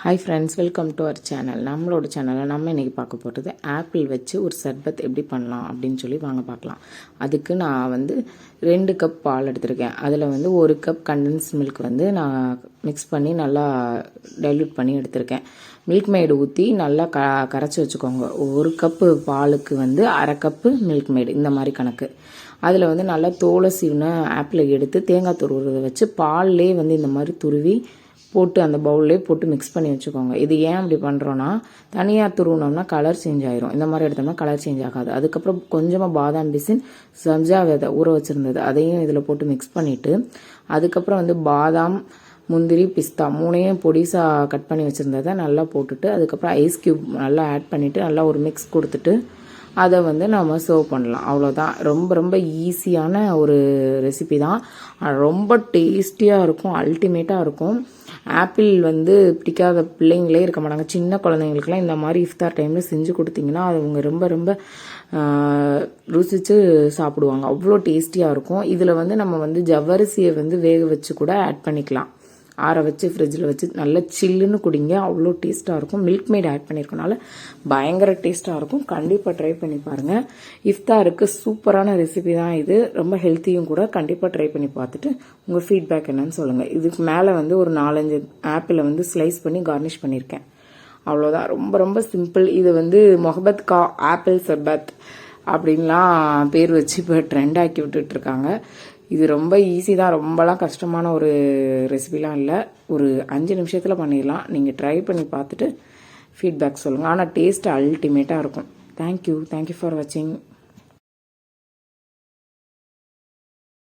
Hi friends welcome to our channel நம்மளோட சேனலில் நம்ம இன்றைக்கி பார்க்க போகிறது ஆப்பிள் வச்சு ஒரு சர்பத் எப்படி பண்ணலாம் அப்படின்னு சொல்லி வாங்க பார்க்கலாம். அதுக்கு நான் வந்து ரெண்டு கப் பால் எடுத்திருக்கேன். அதில் வந்து ஒரு கப் கண்டன்ஸ் மில்க் வந்து நான் மிக்ஸ் பண்ணி நல்லா டைல்யூட் பண்ணி எடுத்திருக்கேன். மில்க் மேடு ஊற்றி நல்லா க கரைச்சி வச்சுக்கோங்க. ஒரு கப்பு பாலுக்கு வந்து அரை கப்பு மில்க் மேடு இந்த மாதிரி கணக்கு. அதில் வந்து நல்லா தோலை சீவின ஆப்பிளை எடுத்து தேங்காய் துருவுறதை வச்சு பால்லே வந்து இந்த மாதிரி துருவி போட்டு அந்த பவுல்லே போட்டு மிக்ஸ் பண்ணி வச்சுக்கோங்க. இது ஏன் அப்படி பண்ணுறோன்னா தனியாக துருவினோம்னா கலர் சேஞ்ச் ஆயிரும். இந்த மாதிரி எடுத்தோம்னா கலர் சேஞ்ச் ஆகாது. அதுக்கப்புறம் கொஞ்சமாக பாதாம் பிசின் சப்ஜா விதை ஊற வச்சுருந்தது. அதையும் இதில் போட்டு மிக்ஸ் பண்ணிவிட்டு அதுக்கப்புறம் வந்து பாதாம் முந்திரி பிஸ்தா மூணையும் பொடிசாக கட் பண்ணி வச்சுருந்ததை நல்லா போட்டுட்டு அதுக்கப்புறம் ஐஸ் க்யூப் நல்லா ஆட் பண்ணிவிட்டு நல்லா ஒரு மிக்ஸ் கொடுத்துட்டு அதை வந்து நம்ம சர்வ் பண்ணலாம். அவ்வளோதான் ரொம்ப ரொம்ப ஈஸியான ஒரு ரெசிபி தான். ரொம்ப டேஸ்டியாக இருக்கும். அல்டிமேட்டாக இருக்கும். ஆப்பிள் வந்து பிடிக்காத பிள்ளைங்களே இருக்க மாட்டாங்க. சின்ன குழந்தைங்களுக்குலாம் இந்த மாதிரி இஃப்தார் டைமில் செஞ்சு கொடுத்தீங்கன்னா அது அவங்க ரொம்ப ரொம்ப ருசித்து சாப்பிடுவாங்க. அவ்வளோ டேஸ்டியாக இருக்கும். இதில் வந்து நம்ம வந்து ஜவ்வரிசியை வந்து வேக வச்சு கூட ஆட் பண்ணிக்கலாம். ஆற வச்சு ஃப்ரிட்ஜில் வச்சு நல்லா சில்லுன்னு குடிங்க. அவ்வளோ டேஸ்ட்டாக இருக்கும். மில்க் மேட் ஆட் பண்ணியிருக்கனால பயங்கர டேஸ்ட்டாக இருக்கும். கண்டிப்பாக ட்ரை பண்ணி பாருங்கள் இஃப்தாருக்கு சூப்பரான ரெசிபி தான் இது. ரொம்ப ஹெல்த்தியும் கூட. கண்டிப்பாக ட்ரை பண்ணி பார்த்துட்டு உங்கள் ஃபீட்பேக் என்னன்னு சொல்லுங்கள் இதுக்கு மேலே வந்து ஒரு நாலஞ்சு ஆப்பிளை வந்து ஸ்லைஸ் பண்ணி கார்னிஷ் பண்ணியிருக்கேன் அவ்வளோதான். ரொம்ப ரொம்ப சிம்பிள் இது வந்து மொஹபத் கா ஆப்பிள் சர்பத் அப்படின்லாம் பேர் வச்சு இப்போ ட்ரெண்ட் ஆக்கி விட்டுட்ருக்காங்க இது ரொம்ப ஈஸி தான். ரொம்பலாம் கஷ்டமான ஒரு ரெசிபிலாம் இல்லை. ஒரு அஞ்சு நிமிஷத்தில் பண்ணிடலாம். நீங்கள் ட்ரை பண்ணி பார்த்துட்டு ஃபீட்பேக் சொல்லுங்கள் ஆனால் டேஸ்ட் அல்டிமேட்டாக இருக்கும். தேங்க்யூ தேங்க்யூ ஃபார் வாட்சிங்